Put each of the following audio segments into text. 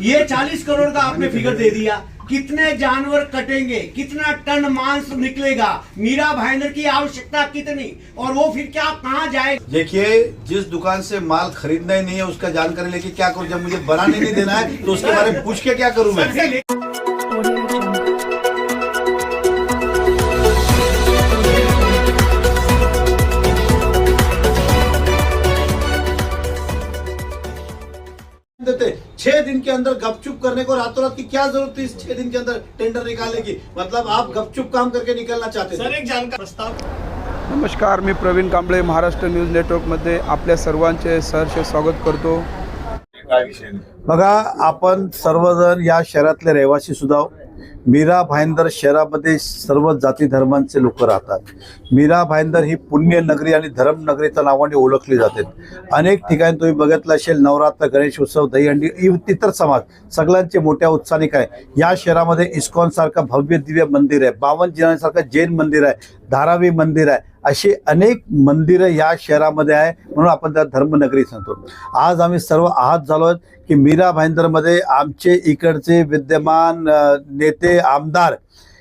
ये चालीस करोड़ का आपने फिगर दे दिया। कितने जानवर कटेंगे? कितना टन मांस निकलेगा? मीरा भाईंदर की आवश्यकता कितनी? और वो फिर क्या कहाँ जाए? देखिए जिस दुकान से माल खरीदना ही नहीं है उसका जानकारी लेके क्या करूँ? जब मुझे बनाने नहीं देना है तो उसके बारे में पूछ के क्या करूँ मैं? दिन के अंदर गपचुप करने को रातों रात की क्या जरूरत थी इस छह दिन के अंदर टेंडर निकालने की? मतलब आप गपचुप काम करके निकलना चाहते थे। सर एक जानकारी प्रस्ताव। नमस्कार मी प्रवीण कांबळे महाराष्ट्र न्यूज नेटवर्कमध्ये आपल्या सर्वांचे सहर्ष स्वागत करतो. बघा आपण सर्वजण या शहरातले रहिवासी सुद्धा. मीरा भाईंदर शहरामध्ये सर्व जाती धर्मांचे लोक राहतात. मीरा भाईंदर ही पुण्य नगरी आणि धर्मनगरीच्या नावाने ओळखली जाते. अनेक ठिकाणी तुम्ही बघितलं असेल नवरात्र गणेश उत्सव दहीहंडी इतर समाज सगळ्यांचे मोठ्या उत्साहाने काय? या शहरामध्ये इस्कॉन सारखं भव्य दिव्य मंदिर आहे. बावन जिल्ह्यांसारखं जैन मंदिर आहे. धारावी मंदिर आहे. अशी अनेक मंदिरं या शहरामध्ये आहे म्हणून आपण त्या धर्मनगरी सांगतो. आज आम्ही सर्व आहात झालो आहोत की मीरा भाईंदरमध्ये आमचे इकडचे विद्यमान नेते आमदार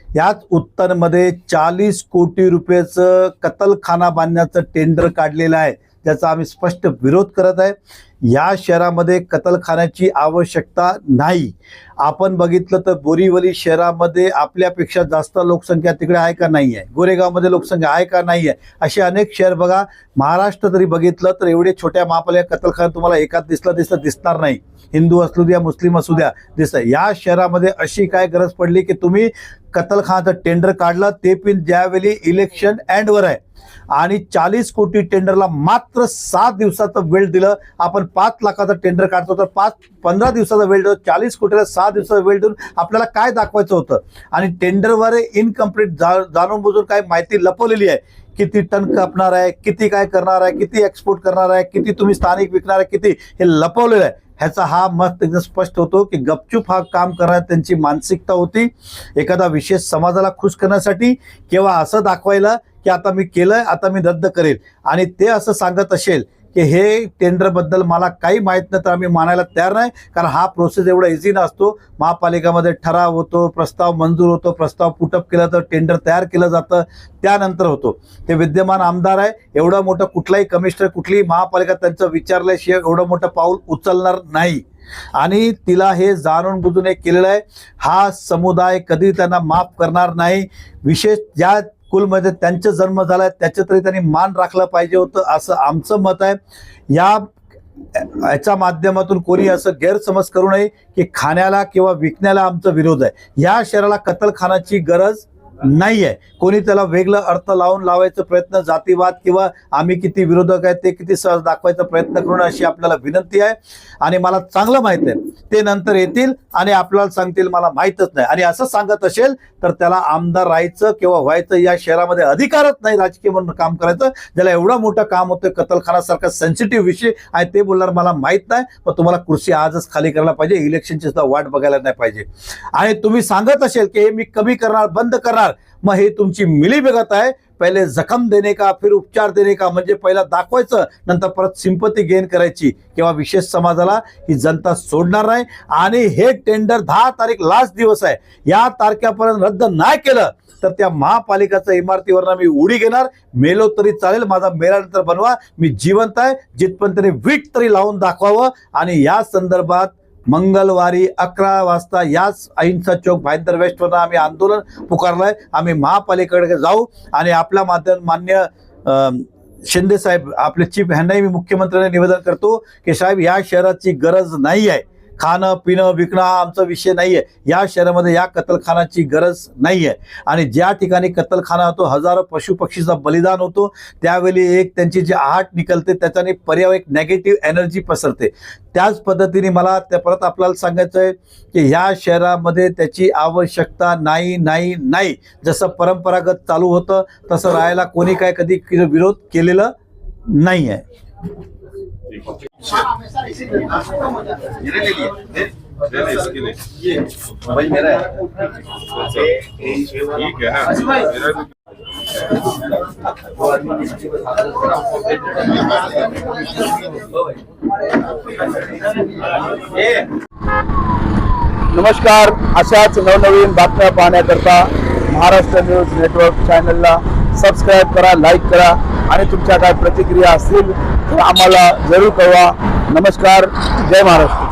याच उत्तरमध्ये चाळीस कोटी रुपयाचं कतलखाना बांधण्याचं टेंडर काढलेलं आहे त्याचा आम्ही स्पष्ट विरोध करत आहे. या शहरामध्ये कतलखान्याची आवश्यकता नाही. आपण बघितलं तर बोरीवली शहरामध्ये आपल्यापेक्षा जास्त लोकसंख्या तिकडे आहे का नाही आहे गोरेगावमध्ये लोकसंख्या आहे का नाही आहे असे अनेक शहर बघा महाराष्ट्र तरी बघितलं तर एवढे छोट्या महापालिका कतलखाना तुम्हाला एकाच दिसला दिसलं दिसणार नाही. हिंदू असू द्या मुस्लिम असू द्या दिसतं या शहरामध्ये अशी काय गरज पडली की तुम्ही कतलखानाचं टेंडर काढलं ते पण ज्यावेळी इलेक्शन अँडवर आहे. आणि चाळीस कोटी टेंडरला मात्र सात दिवसाचं वेळ दिलं आपण पाच लाखाचं टेंडर काढतो तर पाच पंधरा दिवसाचा वेळ देतो चाळीस कोटीला सहा दिवसाचा वेळ देऊन आपल्याला काय दाखवायचं होतं? आणि टेंडरवर इनकम्प्लीट जा जाणून बुजून काय माहिती लपवलेली आहे. किती टन कापणार आहे किती काय करणार आहे किती एक्सपोर्ट करणार आहे किती तुम्ही स्थानिक विकणार आहे किती हे लपवलेलं आहे. ह्याचा हा मत एकदम स्पष्ट होतो की गपचूप हा काम करण्यात त्यांची मानसिकता होती. एखादा विशेष समाजाला खुश करण्यासाठी किंवा असं दाखवायला की आता मी केलं आता मी रद्द करेल. आणि ते असं सांगत असेल की हे टेंडरबद्दल मला काही माहीत नाही तर आम्ही मानायला तयार नाही. कारण हा प्रोसेस एवढा इझी नसतो. महापालिकामध्ये ठराव होतो प्रस्ताव मंजूर होतो प्रस्ताव पुटअप केला तर टेंडर तयार केलं जातं त्यानंतर होतो. ते विद्यमान आमदार आहे एवढं मोठं कुठलाही कमिशनर कुठलीही महापालिका त्यांचं विचारल्याशिवाय एवढं मोठं पाऊल उचलणार नाही. आणि तिला हे जाणून बुजून हे केलेलं आहे हा समुदाय कधी त्यांना माफ करणार नाही. विशेष ज्या कुलमध्ये त्यांचा जन्म झाला आहे त्याच्या तरी त्यांनी मान राखलं पाहिजे होतं असं आमचं मत आहे. या याच्या माध्यमातून कोणी असं गैरसमज करू नये की खाण्याला किंवा विकण्याला आमचा विरोध आहे. या शहराला कत्तलखानाची गरज नाही आहे कोणी त्याला वेगळं अर्थ लावून लावायचा प्रयत्न जातीवाद किंवा आम्ही किती विरोधक आहेत ते किती सहज दाखवायचा प्रयत्न करून अशी आपल्याला विनंती आहे. आणि मला चांगलं माहीत आहे ते नंतर येतील आणि आपल्याला सांगतील मला माहीतच नाही. आणि असं सांगत असेल तर त्याला आमदार राहायचं किंवा व्हायचं या शहरामध्ये अधिकारच नाही राजकीय म्हणून काम करायचं. ज्याला एवढं मोठं काम होतं कतलखानासारखा सेन्सिटिव्ह विषय आणि ते बोलणार मला माहीत नाही पण तुम्हाला कुर्सी आजच खाली करायला पाहिजे इलेक्शनची सुद्धा वाट बघायला नाही पाहिजे. आणि तुम्ही सांगत असेल की हे मी कमी करणार बंद करणार. मग हे तुमची मिलीभगत आहे. पहिले जखम देणे का फिर उपचार देणे का म्हणजे पहिला दाखवायचं नंतर परत सिंपती गेन करायची. किंवा विशेष समाजाला ही जनता सोडणार नाही. आणि हे टेंडर दहा तारीख लास्ट दिवस आहे. या तारखेपर्यंत रद्द नाही केलं तर त्या महापालिकाच्या इमारतीवर मी उडी घेणार. मेलो तरी चालेल माझा मेल्यानंतर बनवा. मी जिवंत आहे जिथपर्यंत वीट तरी लावून दाखवावं. आणि या संदर्भात मंगळवारी अकरा वाजता याच अहिंसा चौक भाईंदर वेस्टवर आम्ही आंदोलन पुकारलंय. आम्ही महापालिकेकडे जाऊ आणि आपल्या माध्यम मान्य शिंदेसाहेब शिंदे साहेब आपले चीफ ह्यांनाही मी मुख्यमंत्र्यांना निवेदन करतो की साहेब या शहराची गरज नाही आहे खाणं पिणं विकणं हा आमचा विषय नाही आहे या शहरामध्ये या कत्तलखानाची गरज नाही आहे आणि ज्या ठिकाणी कत्तलखाना होतो हजारो पशुपक्षीचा बलिदान होतो त्यावेळी एक त्यांची जी आहट निकलते त्याच्याने पर्यावरण एक नेगेटिव्ह एनर्जी पसरते. त्याच पद्धतीने मला त्या परत आपल्याला सांगायचं आहे की ह्या शहरामध्ये त्याची आवश्यकता नाही नाही नाही. जसं परंपरागत चालू होतं तसं राहायला कोणी काय कधी विरोध केलेलं नाही आहे नमस्कार अशाच नवनवीन बातम्या पाहण्याकरता महाराष्ट्र न्यूज़ नेटवर्क चॅनलला सबस्क्राईब करा लाईक करा. आणि तुमच्या काय प्रतिक्रिया असतील तर आम्हाला जरूर कळवा. नमस्कार. जय महाराष्ट्र.